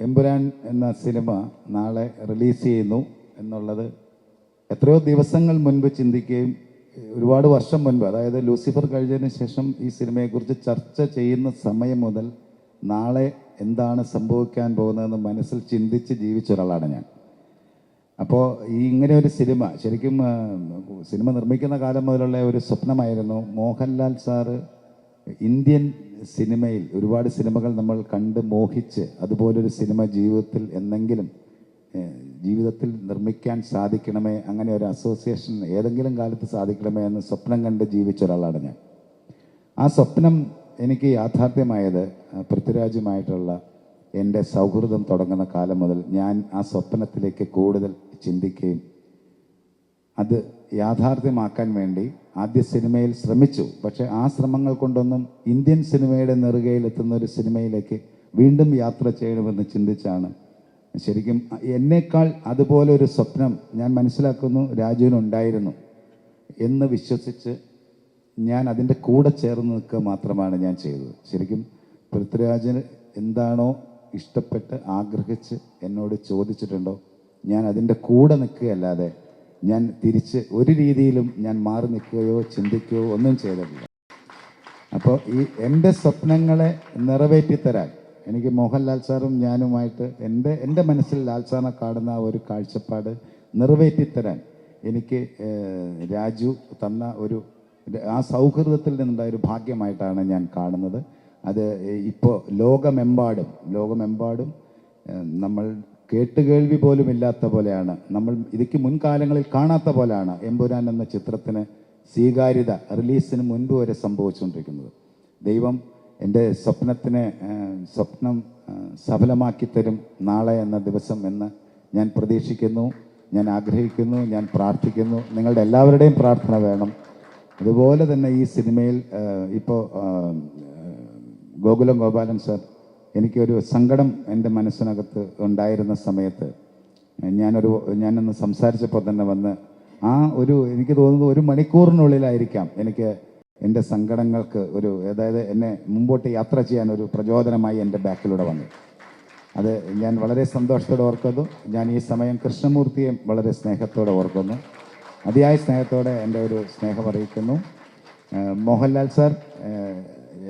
എമ്പുരാൻ എന്ന സിനിമ നാളെ റിലീസ് ചെയ്യുന്നു എന്നുള്ളത് എത്രയോ ദിവസങ്ങൾ മുൻപ് ചിന്തിക്കുകയും ഒരുപാട് വർഷം മുൻപ് അതായത് ലൂസിഫർ കഴിഞ്ഞതിന് ശേഷം ഈ സിനിമയെക്കുറിച്ച് ചർച്ച ചെയ്യുന്ന സമയം മുതൽ നാളെ എന്താണ് സംഭവിക്കാൻ പോകുന്നതെന്ന് മനസ്സിൽ ചിന്തിച്ച് ജീവിച്ച ഒരാളാണ് ഞാൻ. അപ്പോൾ ഈ ഇങ്ങനെ ഒരു സിനിമ ശരിക്കും സിനിമ നിർമ്മിക്കുന്ന കാലം മുതലുള്ള ഒരു സ്വപ്നമായിരുന്നു മോഹൻലാൽ സാറ് ഇന്ത്യൻ സിനിമയിൽ ഒരുപാട് സിനിമകൾ നമ്മൾ കണ്ട് മോഹിച്ച് അതുപോലൊരു സിനിമ ജീവിതത്തിൽ എന്നെങ്കിലും ജീവിതത്തിൽ നിർമ്മിക്കാൻ സാധിക്കണമേ അങ്ങനെ ഒരു അസോസിയേഷൻ ഏതെങ്കിലും കാലത്ത് സാധിക്കണമേ എന്ന് സ്വപ്നം കണ്ട് ജീവിച്ച ഒരാളാണ് ഞാൻ. ആ സ്വപ്നം എനിക്ക് യാഥാർത്ഥ്യമായത് പൃഥ്വിരാജുമായിട്ടുള്ള എന്റെ സൗഹൃദം തുടങ്ങുന്ന കാലം മുതൽ ഞാൻ ആ സ്വപ്നത്തിലേക്ക് കൂടുതൽ ചിന്തിക്കുകയും അത് യാഥാർത്ഥ്യമാക്കാൻ വേണ്ടി ആദ്യ സിനിമയിൽ ശ്രമിച്ചു. പക്ഷെ ആ ശ്രമങ്ങൾ കൊണ്ടൊന്നും ഇന്ത്യൻ സിനിമയുടെ നെറുകയിൽ എത്തുന്ന ഒരു സിനിമയിലേക്ക് വീണ്ടും യാത്ര ചെയ്യണമെന്ന് ചിന്തിച്ചാണ്. ശരിക്കും എന്നേക്കാൾ അതുപോലെ ഒരു സ്വപ്നം ഞാൻ മനസ്സിലാക്കുന്നു രാജുവിനുണ്ടായിരുന്നു എന്ന് വിശ്വസിച്ച് ഞാൻ അതിന്റെ കൂടെ ചേർന്ന് നിൽക്കുക മാത്രമാണ് ഞാൻ ചെയ്തത്. ശരിക്കും പൃഥ്വിരാജന് എന്താണോ ഇഷ്ടപ്പെട്ട് ആഗ്രഹിച്ച് എന്നോട് ചോദിച്ചിട്ടുണ്ടോ? ഞാൻ അതിന്റെ കൂടെ നിൽക്കുകയല്ലാതെ ഞാൻ തിരിച്ച് ഒരു രീതിയിലും ഞാൻ മാറി നിൽക്കുകയോ ചിന്തിക്കുകയോ ഒന്നും ചെയ്തിട്ടില്ല. അപ്പോൾ ഈ എന്റെ സ്വപ്നങ്ങളെ നിറവേറ്റിത്തരാൻ എനിക്ക് മോഹൻലാൽ സാറും ഞാനുമായിട്ട് എന്റെ എന്റെ മനസ്സിൽ ലാൽ സാറിനെ കാണുന്ന ഒരു കാഴ്ചപ്പാട് നിറവേറ്റിത്തരാൻ എനിക്ക് രാജു തന്ന ഒരു ആ സൗഹൃദത്തിൽ നിന്നുണ്ടായ ഒരു ഭാഗ്യമായിട്ടാണ് ഞാൻ കാണുന്നത്. അത് ഇപ്പോൾ ലോകമെമ്പാടും ലോകമെമ്പാടും നമ്മൾ കേട്ടുകേൾവി പോലും ഇല്ലാത്ത പോലെയാണ്. നമ്മൾ ഇതിക്ക് മുൻകാലങ്ങളിൽ കാണാത്ത പോലെയാണ് എമ്പുരാൻ എന്ന ചിത്രത്തിന് സ്വീകാര്യത റിലീസിന് മുൻപ് വരെ സംഭവിച്ചുകൊണ്ടിരിക്കുന്നത്. ദൈവം എന്റെ സ്വപ്നത്തിനെ സ്വപ്നം സഫലമാക്കി തരും നാളെ എന്ന ദിവസം എന്ന് ഞാൻ പ്രതീക്ഷിക്കുന്നു. ഞാൻ ആഗ്രഹിക്കുന്നു ഞാൻ പ്രാർത്ഥിക്കുന്നു. നിങ്ങളുടെ എല്ലാവരുടെയും പ്രാർത്ഥന വേണം. അതുപോലെ തന്നെ ഈ സിനിമയിൽ ഇപ്പോൾ ഗോകുലം ഗോപാലൻ സാർ എനിക്കൊരു സങ്കടം എന്റെ മനസ്സിനകത്ത് ഉണ്ടായിരുന്ന സമയത്ത് ഞാനൊരു ഞാനൊന്ന് സംസാരിച്ചപ്പോൾ തന്നെ വന്ന് ആ ഒരു എനിക്ക് തോന്നുന്നത് ഒരു മണിക്കൂറിനുള്ളിലായിരിക്കാം എനിക്ക് എന്റെ സങ്കടങ്ങൾക്ക് ഒരു അതായത് എന്നെ മുമ്പോട്ട് യാത്ര ചെയ്യാൻ ഒരു പ്രചോദനമായി എന്റെ ബാക്കിലൂടെ വന്നു. അത് ഞാൻ വളരെ സന്തോഷത്തോടെ ഓർക്കുന്നു. ഞാൻ ഈ സമയം കൃഷ്ണമൂർത്തിയെ വളരെ സ്നേഹത്തോടെ ഓർക്കുന്നു. അതിയായ സ്നേഹത്തോടെ എന്റെ ഒരു സ്നേഹം അറിയിക്കുന്നു. മോഹൻലാൽ സാർ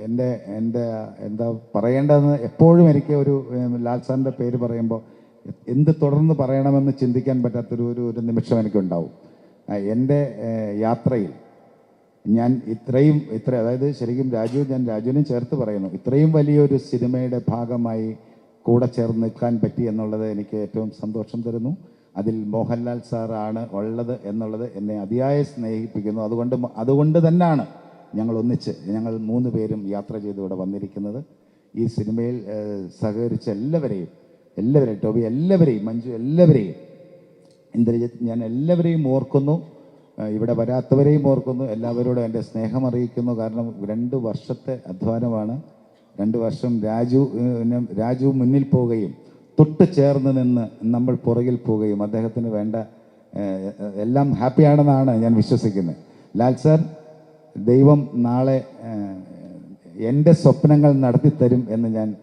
എന്റെ എന്റെ എന്താ പറയേണ്ടതെന്ന് എപ്പോഴും എനിക്ക് ഒരു ലാൽ സാറിന്റെ പേര് പറയുമ്പോൾ എന്ത് തുടർന്ന് പറയണമെന്ന് ചിന്തിക്കാൻ പറ്റാത്തൊരു ഒരു ഒരു നിമിഷം എനിക്കുണ്ടാവും. എന്റെ യാത്രയിൽ ഞാൻ ഇത്രയും ഇത്ര അതായത് ശരിക്കും രാജു ഞാൻ രാജുവിനും ചേർത്ത് പറയുന്നു. ഇത്രയും വലിയൊരു സിനിമയുടെ ഭാഗമായി കൂടെ ചേർന്ന് നിൽക്കാൻ പറ്റി എന്നുള്ളത് എനിക്ക് ഏറ്റവും സന്തോഷം തരുന്നു. അതിൽ മോഹൻലാൽ സാറാണ് ഉള്ളത് എന്നുള്ളത് എന്നെ അതിയായ സ്നേഹിപ്പിക്കുന്നു. അതുകൊണ്ട് അതുകൊണ്ട് തന്നെയാണ് ഞങ്ങൾ ഒന്നിച്ച് ഞങ്ങൾ മൂന്ന് പേരും യാത്ര ചെയ്ത് ഇവിടെ വന്നിരിക്കുന്നത്. ഈ സിനിമയിൽ സഹകരിച്ച എല്ലാവരെയും എല്ലാവരെയും ടോബി എല്ലാവരെയും മഞ്ജു എല്ലാവരെയും ഇന്ദ്രജിത്ത് ഞാൻ എല്ലാവരെയും ഓർക്കുന്നു. ഇവിടെ വരാത്തവരെയും ഓർക്കുന്നു. എല്ലാവരോടും എന്റെ സ്നേഹം അറിയിക്കുന്നു. കാരണം രണ്ട് വർഷത്തെ അധ്വാനമാണ്. രണ്ട് വർഷം രാജു രാജു മുന്നിൽ പോവുകയും തൊട്ട് ചേർന്ന് നിന്ന് നമ്മൾ പുറകിൽ പോവുകയും അദ്ദേഹത്തിന് വേണ്ട എല്ലാം ഹാപ്പിയാണെന്നാണ് ഞാൻ വിശ്വസിക്കുന്നത്. ലാൽ സാർ ദൈവം നാളെ എന്റെ സ്വപ്നങ്ങൾ നടത്തിത്തരും എന്ന് ഞാൻ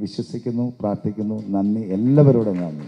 വിശ്വസിക്കുന്നു പ്രാർത്ഥിക്കുന്നു. നന്ദി. എല്ലാവരോടും നന്ദി.